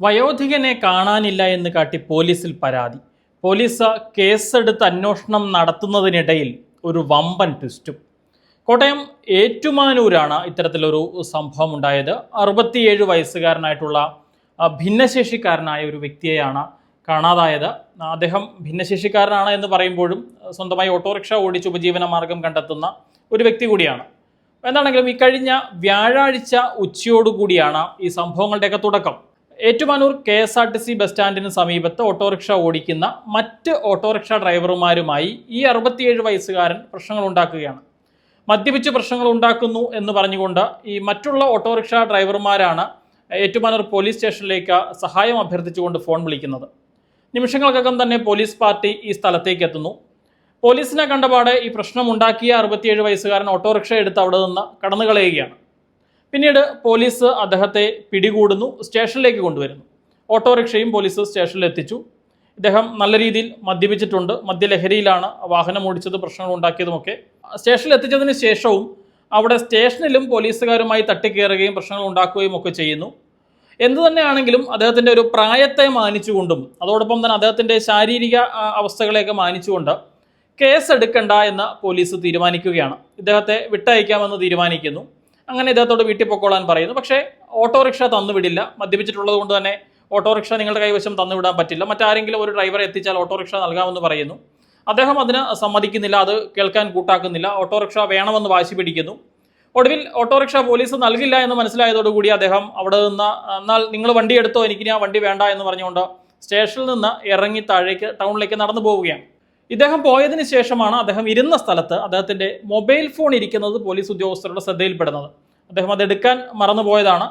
വയോധികനെ കാണാനില്ല എന്ന് കാട്ടി പോലീസിൽ പരാതി. പോലീസ് കേസെടുത്ത് അന്വേഷണം നടത്തുന്നതിനിടയിൽ ഒരു വമ്പൻ ട്വിസ്റ്റും. കോട്ടയം ഏറ്റുമാനൂരാണ് ഇത്തരത്തിലൊരു സംഭവം ഉണ്ടായത് അറുപത്തിയേഴ് വയസ്സുകാരനായിട്ടുള്ള ഭിന്നശേഷിക്കാരനായ ഒരു വ്യക്തിയെയാണ് കാണാതായത്. അദ്ദേഹം ഭിന്നശേഷിക്കാരനാണ് എന്ന് പറയുമ്പോഴും സ്വന്തമായി ഓട്ടോറിക്ഷ ഓടിച്ച് ഉപജീവന മാർഗം കണ്ടെത്തുന്ന ഒരു വ്യക്തി കൂടിയാണ്. എന്താണെങ്കിലും ഈ കഴിഞ്ഞ വ്യാഴാഴ്ച ഉച്ചയോടുകൂടിയാണ് ഈ സംഭവങ്ങളുടെയൊക്കെ തുടക്കം. Ettumanoor K S R T C bus സ്റ്റാൻഡിന് സമീപത്ത് ഓട്ടോറിക്ഷ ഓടിക്കുന്ന മറ്റ് ഓട്ടോറിക്ഷ ഡ്രൈവർമാരുമായി ഈ അറുപത്തിയേഴ് വയസ്സുകാരൻ പ്രശ്നങ്ങൾ ഉണ്ടാക്കുകയാണ് മദ്യപിച്ച് പ്രശ്നങ്ങൾ ഉണ്ടാക്കുന്നു എന്ന് പറഞ്ഞുകൊണ്ട് ഈ മറ്റുള്ള ഓട്ടോറിക്ഷ ഡ്രൈവർമാരാണ് ഏറ്റുമാനൂർ പോലീസ് സ്റ്റേഷനിലേക്ക് സഹായം അഭ്യർത്ഥിച്ചുകൊണ്ട് ഫോൺ വിളിക്കുന്നത്. നിമിഷങ്ങൾക്കകം തന്നെ പോലീസ് പാർട്ടി ഈ സ്ഥലത്തേക്ക് എത്തുന്നു. പോലീസിനെ കണ്ടപാടെ ഈ പ്രശ്നം ഉണ്ടാക്കിയ അറുപത്തിയേഴ് വയസ്സുകാരൻ ഓട്ടോറിക്ഷ എടുത്ത് അവിടെ നിന്ന് കടന്നു കളയുകയാണ് പിന്നീട് പോലീസ് അദ്ദേഹത്തെ പിടികൂടുന്നു സ്റ്റേഷനിലേക്ക് കൊണ്ടുവരുന്നു. ഓട്ടോറിക്ഷയും പോലീസ് സ്റ്റേഷനിൽ എത്തിച്ചു ഇദ്ദേഹം നല്ല രീതിയിൽ മദ്യപിച്ചിട്ടുണ്ട്. മദ്യലഹരിയിലാണ് വാഹനം ഓടിച്ചത് പ്രശ്നങ്ങൾ ഉണ്ടാക്കിയതുമൊക്കെ. സ്റ്റേഷനിൽ എത്തിച്ചതിന് ശേഷവും അവിടെ സ്റ്റേഷനിലും പോലീസുകാരുമായി തട്ടിക്കയറുകയും പ്രശ്നങ്ങൾ ഉണ്ടാക്കുകയും ഒക്കെ ചെയ്യുന്നു. എന്തു തന്നെയാണെങ്കിലും അദ്ദേഹത്തിന്റെ ഒരു പ്രായത്തെ മാനിച്ചുകൊണ്ടും അതോടൊപ്പം തന്നെ അദ്ദേഹത്തിന്റെ ശാരീരിക അവസ്ഥകളെയൊക്കെ മാനിച്ചുകൊണ്ട് കേസ് എടുക്കണ്ട എന്ന് പോലീസ് തീരുമാനിക്കുകയാണ്. ഇദ്ദേഹത്തെ വിട്ടയക്കാമെന്ന് തീരുമാനിക്കുന്നു. അങ്ങനെ ഇദ്ദേഹത്തോട് വീട്ടിൽ പൊക്കോളാൻ പറയുന്നു. പക്ഷേ ഓട്ടോറിക്ഷ തന്നുവിടില്ല മദ്യപിച്ചിട്ടുള്ളത് കൊണ്ട് തന്നെ ഓട്ടോറിക്ഷ നിങ്ങളുടെ കൈവശം തന്നുവിടാൻ പറ്റില്ല. മറ്റാരെങ്കിലും ഒരു ഡ്രൈവറെ എത്തിച്ചാൽ ഓട്ടോറിക്ഷ നൽകാമെന്ന് പറയുന്നു. അദ്ദേഹം അതിന് സമ്മതിക്കുന്നില്ല. അത് കേൾക്കാൻ കൂട്ടാക്കുന്നില്ല. ഓട്ടോറിക്ഷ വേണമെന്ന് വാശി പിടിക്കുന്നു. ഒടുവിൽ ഓട്ടോറിക്ഷ പോലീസ് നൽകില്ല എന്ന് മനസ്സിലായതോടുകൂടി അദ്ദേഹം അവിടെ നിന്ന് എന്നാൽ നിങ്ങൾ വണ്ടി എടുത്തോ? എനിക്ക് ആ വണ്ടി വേണ്ട എന്ന് പറഞ്ഞുകൊണ്ട് സ്റ്റേഷനിൽ നിന്ന് ഇറങ്ങി താഴേക്ക് ടൗണിലേക്ക് നടന്നു പോവുകയാണ്. ഇദ്ദേഹം പോയതിനു ശേഷമാണ് അദ്ദേഹം ഇരുന്ന സ്ഥലത്ത് അദ്ദേഹത്തിന്റെ മൊബൈൽ ഫോൺ ഇരിക്കുന്നത് പോലീസ് ഉദ്യോഗസ്ഥരുടെ ശ്രദ്ധയിൽപ്പെടുന്നത്. അദ്ദേഹം അത് എടുക്കാൻ മറന്നുപോയതാണ്.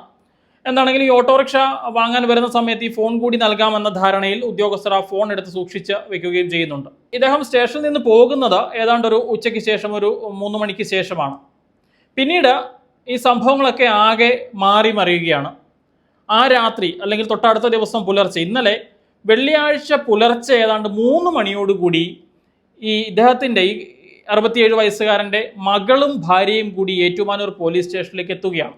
എന്താണെങ്കിലും ഈ ഓട്ടോറിക്ഷ വാങ്ങാൻ വരുന്ന സമയത്ത് ഈ ഫോൺ കൂടി നൽകാമെന്ന ധാരണയിൽ ഉദ്യോഗസ്ഥർ ആ ഫോൺ എടുത്ത് സൂക്ഷിച്ച് വെക്കുകയും ചെയ്യുന്നുണ്ട്. ഇദ്ദേഹം സ്റ്റേഷനിൽ നിന്ന് പോകുന്നത് ഏതാണ്ട് ഒരു ഉച്ചയ്ക്ക് ശേഷം ഒരു മൂന്ന് മണിക്ക് ശേഷമാണ്. പിന്നീട് ഈ സംഭവങ്ങളൊക്കെ ആകെ മാറി മറിയുകയാണ്. ആ രാത്രി അല്ലെങ്കിൽ തൊട്ടടുത്ത ദിവസം പുലർച്ചെ ഇന്നലെ വെള്ളിയാഴ്ച പുലർച്ചെ ഏതാണ്ട് മൂന്ന് മണിയോടുകൂടി ഈ ഇദ്ദേഹത്തിന്റെ ഈ അറുപത്തിയേഴ് വയസ്സുകാരന്റെ മകളും ഭാര്യയും കൂടി ഏറ്റുമാനൂർ പോലീസ് സ്റ്റേഷനിലേക്ക് എത്തുകയാണ്.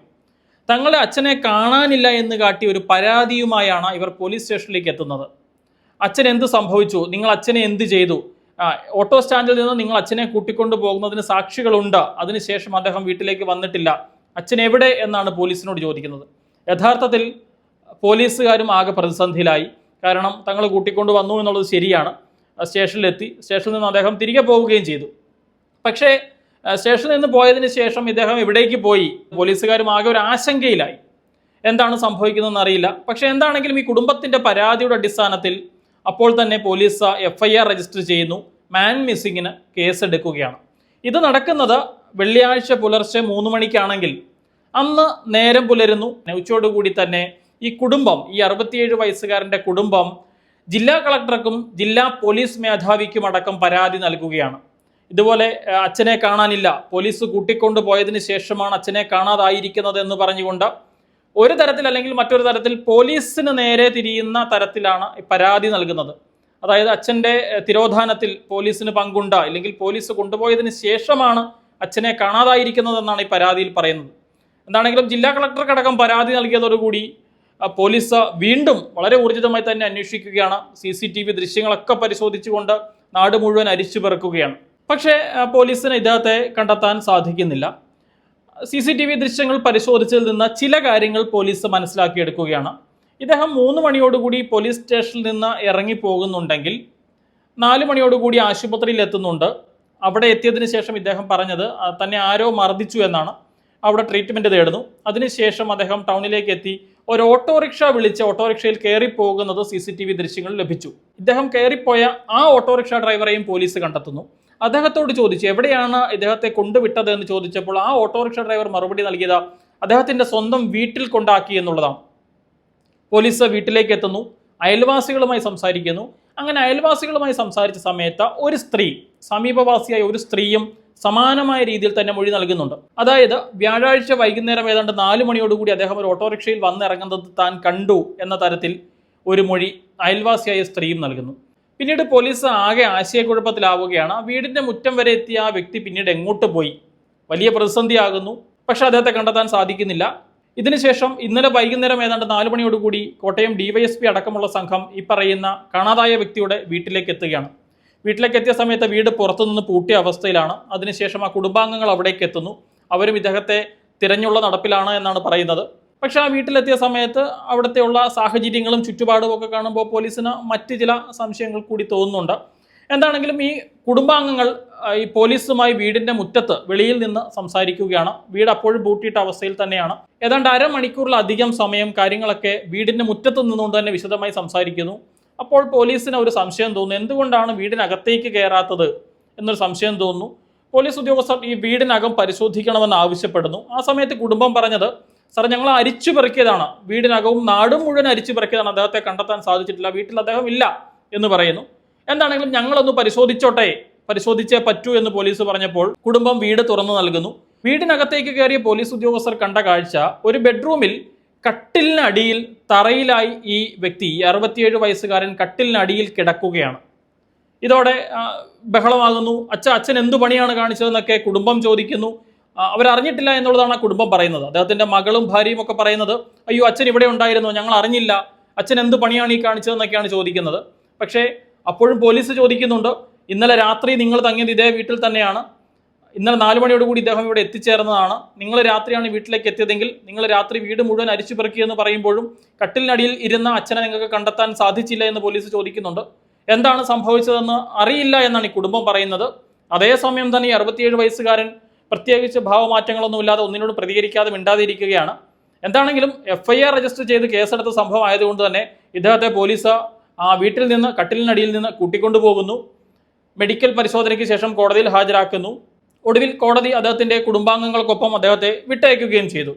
തങ്ങളെ അച്ഛനെ കാണാനില്ല എന്ന് കാട്ടി ഒരു പരാതിയുമായാണ് ഇവർ പോലീസ് സ്റ്റേഷനിലേക്ക് എത്തുന്നത്. അച്ഛൻ എന്ത് സംഭവിച്ചു? നിങ്ങൾ അച്ഛനെ എന്ത് ചെയ്തു? ഓട്ടോ സ്റ്റാൻഡിൽ നിന്ന് നിങ്ങൾ അച്ഛനെ കൂട്ടിക്കൊണ്ടു പോകുന്നതിന് സാക്ഷികളുണ്ട്. അതിനുശേഷം അദ്ദേഹം വീട്ടിലേക്ക് വന്നിട്ടില്ല. അച്ഛൻ എവിടെ എന്നാണ് പോലീസിനോട് ചോദിക്കുന്നത്. യഥാർത്ഥത്തിൽ പോലീസുകാരും ആകെ പ്രതിസന്ധിയിലായി. കാരണം തങ്ങൾ കൂട്ടിക്കൊണ്ടു വന്നു എന്നുള്ളത് ശരിയാണ്. സ്റ്റേഷനിലെത്തി. സ്റ്റേഷനിൽ നിന്ന് അദ്ദേഹം തിരികെ പോവുകയും ചെയ്തു. പക്ഷേ സ്റ്റേഷനിൽ നിന്ന് പോയതിന് ശേഷം ഇദ്ദേഹം എവിടേക്ക് പോയി? പോലീസുകാരും ആകെ ഒരു ആശങ്കയിലായി. എന്താണ് സംഭവിക്കുന്നതെന്ന് അറിയില്ല. പക്ഷേ എന്താണെങ്കിലും ഈ കുടുംബത്തിന്റെ പരാതിയുടെ അടിസ്ഥാനത്തിൽ അപ്പോൾ തന്നെ police F I R register ചെയ്യുന്നു. മാൻ മിസ്സിങ്ങിന് കേസ് എടുക്കുകയാണ് ഇത് നടക്കുന്നത് വെള്ളിയാഴ്ച പുലർച്ചെ മൂന്ന് മണിക്കാണെങ്കിൽ. അന്ന് നേരം പുലരുന്നു. ഉച്ചയോടുകൂടി തന്നെ ഈ കുടുംബം ഈ അറുപത്തിയേഴ് വയസ്സുകാരന്റെ കുടുംബം ജില്ലാ കളക്ടർക്കും ജില്ലാ പോലീസ് മേധാവിക്കും അടക്കം പരാതി നൽകുകയാണ്. ഇതുപോലെ അച്ഛനെ കാണാനില്ല. പോലീസ് കൂട്ടിക്കൊണ്ടു പോയതിന് ശേഷമാണ് അച്ഛനെ കാണാതായിരിക്കുന്നത് എന്ന് പറഞ്ഞുകൊണ്ട് ഒരു തരത്തിൽ അല്ലെങ്കിൽ മറ്റൊരു തരത്തിൽ പോലീസിന് നേരെ തിരിയുന്ന തരത്തിലാണ് പരാതി നൽകുന്നത്. അതായത് അച്ഛന്റെ തിരോധാനത്തിൽ പോലീസിന് പങ്കുണ്ട. അല്ലെങ്കിൽ പോലീസ് കൊണ്ടുപോയതിന് ശേഷമാണ് അച്ഛനെ കാണാതായിരിക്കുന്നതെന്നാണ് ഈ പരാതിയിൽ പറയുന്നത്. എന്താണെങ്കിലും ജില്ലാ കളക്ടർക്കടക്കം പരാതി നൽകിയതോടുകൂടി പോലീസ് വീണ്ടും വളരെ ഊർജിതമായി തന്നെ അന്വേഷിക്കുകയാണ്. സി സി ടി വി ദൃശ്യങ്ങളൊക്കെ പരിശോധിച്ചുകൊണ്ട് നാട് മുഴുവൻ അരിച്ചു പെറുക്കുകയാണ്. പക്ഷേ പോലീസിന് ഇദ്ദേഹത്തെ കണ്ടെത്താൻ സാധിക്കുന്നില്ല. സി സി ടി വി ദൃശ്യങ്ങൾ പരിശോധിച്ചതിൽ നിന്ന് ചില കാര്യങ്ങൾ പോലീസ് മനസ്സിലാക്കിയെടുക്കുകയാണ്. ഇദ്ദേഹം മൂന്ന് മണിയോടുകൂടി പോലീസ് സ്റ്റേഷനിൽ നിന്ന് ഇറങ്ങി പോകുന്നുണ്ടെങ്കിൽ നാല് മണിയോടുകൂടി ആശുപത്രിയിൽ എത്തുന്നുണ്ട്. അവിടെ എത്തിയതിന് ശേഷം ഇദ്ദേഹം പറഞ്ഞത് തന്നെ ആരോ മർദ്ദിച്ചു എന്നാണ്. അവിടെ ട്രീറ്റ്മെന്റ് തേടുന്നു. അതിനുശേഷം അദ്ദേഹം ടൗണിലേക്ക് എത്തി ഒരു ഓട്ടോറിക്ഷ വിളിച്ച് ഓട്ടോറിക്ഷയിൽ കയറി പോകുന്നത് സി സി ടി വി ദൃശ്യങ്ങൾ ലഭിച്ചു. ഇദ്ദേഹം കയറിപ്പോയ ആ ഓട്ടോറിക്ഷ ഡ്രൈവറെയും പോലീസ് കണ്ടെത്തുന്നു. അദ്ദേഹത്തോട് ചോദിച്ചു എവിടെയാണ് ഇദ്ദേഹത്തെ കൊണ്ടുവിട്ടത്? എന്ന് ചോദിച്ചപ്പോൾ ആ ഓട്ടോറിക്ഷ ഡ്രൈവർ മറുപടി നൽകിയത്. അദ്ദേഹത്തിന്റെ സ്വന്തം വീട്ടിൽ കൊണ്ടാക്കി എന്നുള്ളതാണ്. പോലീസ് വീട്ടിലേക്ക് എത്തുന്നു. അയൽവാസികളുമായി സംസാരിക്കുന്നു. അങ്ങനെ അയൽവാസികളുമായി സംസാരിച്ച സമയത്ത് ഒരു സ്ത്രീ സമീപവാസിയായ ഒരു സ്ത്രീയും സമാനമായ രീതിയിൽ തന്നെ മൊഴി നൽകുന്നുണ്ട്. അതായത് വ്യാഴാഴ്ച വൈകുന്നേരം ഏതാണ്ട് നാല് മണിയോടുകൂടി അദ്ദേഹം ഒരു ഓട്ടോറിക്ഷയിൽ വന്നിറങ്ങുന്നത് താൻ കണ്ടു എന്ന തരത്തിൽ ഒരു മൊഴി അയൽവാസിയായ സ്ത്രീയും നൽകുന്നു. പിന്നീട് പോലീസ് ആകെ ആശയക്കുഴപ്പത്തിലാവുകയാണ്. വീടിന്റെ മുറ്റം വരെ എത്തിയ ആ വ്യക്തി പിന്നീട് എങ്ങോട്ട് പോയി? വലിയ പ്രതിസന്ധിയാകുന്നു. പക്ഷെ അദ്ദേഹത്തെ കണ്ടെത്താൻ സാധിക്കുന്നില്ല. ഇതിനുശേഷം ഇന്നലെ വൈകുന്നേരം ഏതാണ്ട് നാല് മണിയോടുകൂടി കോട്ടയം ഡിവൈഎസ്പി അടക്കമുള്ള സംഘം ഈ പറയുന്ന കാണാതായ വ്യക്തിയുടെ വീട്ടിലേക്ക് എത്തുകയാണ്. വീട്ടിലേക്ക് എത്തിയ സമയത്ത് വീട് പുറത്തുനിന്ന് പൂട്ടിയ അവസ്ഥയിലാണ്. അതിനുശേഷം ആ കുടുംബാംഗങ്ങൾ അവിടേക്ക് എത്തുന്നു. അവരും ഇദ്ദേഹത്തെ തിരഞ്ഞുള്ള നടപ്പിലാണ് എന്നാണ് പറയുന്നത്. പക്ഷെ ആ വീട്ടിലെത്തിയ സമയത്ത് അവിടുത്തെയുള്ള സാഹചര്യങ്ങളും ചുറ്റുപാടും ഒക്കെ കാണുമ്പോൾ പോലീസിന് മറ്റ് ചില സംശയങ്ങൾ കൂടി തോന്നുന്നുണ്ട്. എന്താണെങ്കിലും ഈ കുടുംബാംഗങ്ങൾ ഈ പോലീസുമായി വീടിന്റെ മുറ്റത്ത് വെളിയിൽ നിന്ന് സംസാരിക്കുകയാണ്. വീട് അപ്പോഴും പൂട്ടിയിട്ട അവസ്ഥയിൽ തന്നെയാണ്. ഏതാണ്ട് അരമണിക്കൂറിലധികം സമയം കാര്യങ്ങളൊക്കെ വീടിന്റെ മുറ്റത്ത് നിന്നുകൊണ്ട് തന്നെ വിശദമായി സംസാരിക്കുന്നു. അപ്പോൾ പോലീസിന് ഒരു സംശയം തോന്നുന്നു. എന്തുകൊണ്ടാണ് വീടിനകത്തേക്ക് കയറാത്തത് എന്നൊരു സംശയം തോന്നുന്നു. പോലീസ് ഉദ്യോഗസ്ഥർ ഈ വീടിനകം പരിശോധിക്കണമെന്ന് ആവശ്യപ്പെടുന്നു. ആ സമയത്ത് കുടുംബം പറഞ്ഞത് സാർ ഞങ്ങൾ അരിച്ചു പെറുക്കിയതാണ്. വീടിനകവും നാടും മുഴുവൻ അരിച്ചു പെറുക്കിയതാണ്. അദ്ദേഹത്തെ കണ്ടെത്താൻ സാധിച്ചിട്ടില്ല. വീട്ടിൽ അദ്ദേഹം ഇല്ല എന്ന് പറയുന്നു. എന്താണെങ്കിലും ഞങ്ങളൊന്ന് പരിശോധിച്ചോട്ടെ പരിശോധിച്ചേ പറ്റൂ എന്ന് പോലീസ് പറഞ്ഞപ്പോൾ കുടുംബം വീട് തുറന്നു നൽകുന്നു. വീടിനകത്തേക്ക് കയറിയ പോലീസ് ഉദ്യോഗസ്ഥർ കണ്ട കാഴ്ച ഒരു ബെഡ്റൂമിൽ കട്ടിലിനടിയിൽ തറയിലായി ഈ വ്യക്തി ഈ അറുപത്തിയേഴ് വയസ്സുകാരൻ കട്ടിലിനടിയിൽ കിടക്കുകയാണ്. ഇതോടെ ബഹളമാകുന്നു. അച്ഛ അച്ഛൻ എന്തു പണിയാണ് കാണിച്ചതെന്നൊക്കെ കുടുംബം ചോദിക്കുന്നു. അവരറിഞ്ഞിട്ടില്ല എന്നുള്ളതാണ് ആ കുടുംബം പറയുന്നത്. അദ്ദേഹത്തിന്റെ മകളും ഭാര്യയും ഒക്കെ പറയുന്നത് അയ്യോ അച്ഛൻ ഇവിടെ ഉണ്ടായിരുന്നു? ഞങ്ങൾ അറിഞ്ഞില്ല. അച്ഛൻ എന്ത് പണിയാണ് ഈ കാണിച്ചതെന്നൊക്കെയാണ് ചോദിക്കുന്നത്. പക്ഷേ അപ്പോഴും പോലീസ് ചോദിക്കുന്നുണ്ട് ഇന്നലെ രാത്രി നിങ്ങൾ തങ്ങിയത് ഇതേ വീട്ടിൽ തന്നെയാണ്. ഇന്നലെ നാല് മണിയോട് കൂടി ഇദ്ദേഹം ഇവിടെ എത്തിച്ചേർന്നതാണ്. നിങ്ങൾ രാത്രിയാണ് വീട്ടിലേക്ക് എത്തിയതെങ്കിൽ നിങ്ങൾ രാത്രി വീട് മുഴുവൻ അരിച്ചു പെറുക്കിയെന്ന് പറയുമ്പോഴും കട്ടിലിനടിയിൽ ഇരുന്ന അച്ഛനെ നിങ്ങൾക്ക് കണ്ടെത്താൻ സാധിച്ചില്ല എന്ന് പോലീസ് ചോദിക്കുന്നുണ്ട്. എന്താണ് സംഭവിച്ചതെന്ന് അറിയില്ല എന്നാണ് ഈ കുടുംബം പറയുന്നത്. അതേസമയം തന്നെ ഈ അറുപത്തിയേഴ് വയസ്സുകാരൻ പ്രത്യേകിച്ച് ഭാവമാറ്റങ്ങളൊന്നുമില്ലാതെ ഒന്നിനോട് പ്രതികരിക്കാതെ മിണ്ടാതിരിക്കുകയാണ്. എന്താണെങ്കിലും എഫ് ഐ ആർ രജിസ്റ്റർ ചെയ്ത് കേസെടുത്ത സംഭവം ആയതുകൊണ്ട് തന്നെ ഇദ്ദേഹത്തെ പോലീസ് ആ വീട്ടിൽ നിന്ന് കട്ടിലിനടിയിൽ നിന്ന് കൂട്ടിക്കൊണ്ടുപോകുന്നു. മെഡിക്കൽ പരിശോധനയ്ക്ക് ശേഷം കോടതിയിൽ ഹാജരാക്കുന്നു. ഒടുവിൽ കോടതി അദ്ദേഹത്തിന്റെ കുടുംബാംഗങ്ങൾക്കൊപ്പം അദ്ദേഹത്തെ വിട്ടയക്കുകയും ചെയ്തു.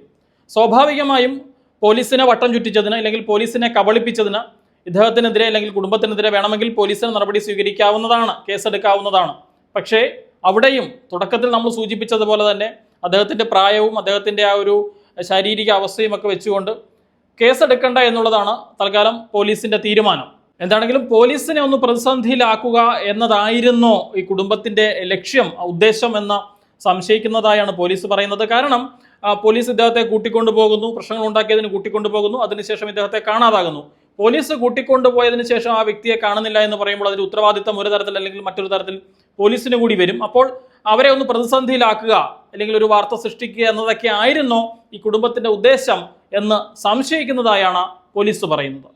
സ്വാഭാവികമായും പോലീസിനെ വട്ടം ചുറ്റിച്ചതിന് അല്ലെങ്കിൽ പോലീസിനെ കബളിപ്പിച്ചതിന് ഇദ്ദേഹത്തിനെതിരെ അല്ലെങ്കിൽ കുടുംബത്തിനെതിരെ വേണമെങ്കിൽ പോലീസിന് നടപടി സ്വീകരിക്കാവുന്നതാണ് കേസെടുക്കാവുന്നതാണ്. പക്ഷേ അവിടെയും തുടക്കത്തിൽ നമ്മൾ സൂചിപ്പിച്ചതുപോലെ തന്നെ അദ്ദേഹത്തിന്റെ പ്രായവും അദ്ദേഹത്തിന്റെ ആ ഒരു ശാരീരിക അവസ്ഥയും ഒക്കെ വെച്ചുകൊണ്ട് കേസെടുക്കണ്ട എന്നുള്ളതാണ് തൽക്കാലം പോലീസിന്റെ തീരുമാനം. എന്താണെങ്കിലും പോലീസിനെ ഒന്ന് പ്രതിസന്ധിയിലാക്കുക എന്നതായിരുന്നു ഈ കുടുംബത്തിന്റെ ലക്ഷ്യം ഉദ്ദേശം എന്ന് സംശയിക്കുന്നതായാണ് പോലീസ് പറയുന്നത്. കാരണം പോലീസ് ഇദ്ദേഹത്തെ കൂട്ടിക്കൊണ്ടുപോകുന്നു പ്രശ്നങ്ങൾ ഉണ്ടാക്കിയതിന് കൂട്ടിക്കൊണ്ടുപോകുന്നു അതിനുശേഷം ഇദ്ദേഹത്തെ കാണാതാകുന്നു. പോലീസ് കൂട്ടിക്കൊണ്ടുപോയതിനു ശേഷം ആ വ്യക്തിയെ കാണുന്നില്ല എന്ന് പറയുമ്പോൾ അതിന് ഉത്തരവാദിത്തം ഒരു തരത്തിൽ അല്ലെങ്കിൽ മറ്റൊരു തരത്തിൽ പോലീസിന് കൂടി വരും. അപ്പോൾ അവരെ ഒന്ന് പ്രതിസന്ധിയിലാക്കുക അല്ലെങ്കിൽ ഒരു വാർത്ത സൃഷ്ടിക്കുക എന്നതൊക്കെ ആയിരുന്നോ ഈ കുടുംബത്തിന്റെ ഉദ്ദേശം എന്ന് സംശയിക്കുന്നതായാണ് പോലീസ് പറയുന്നത്.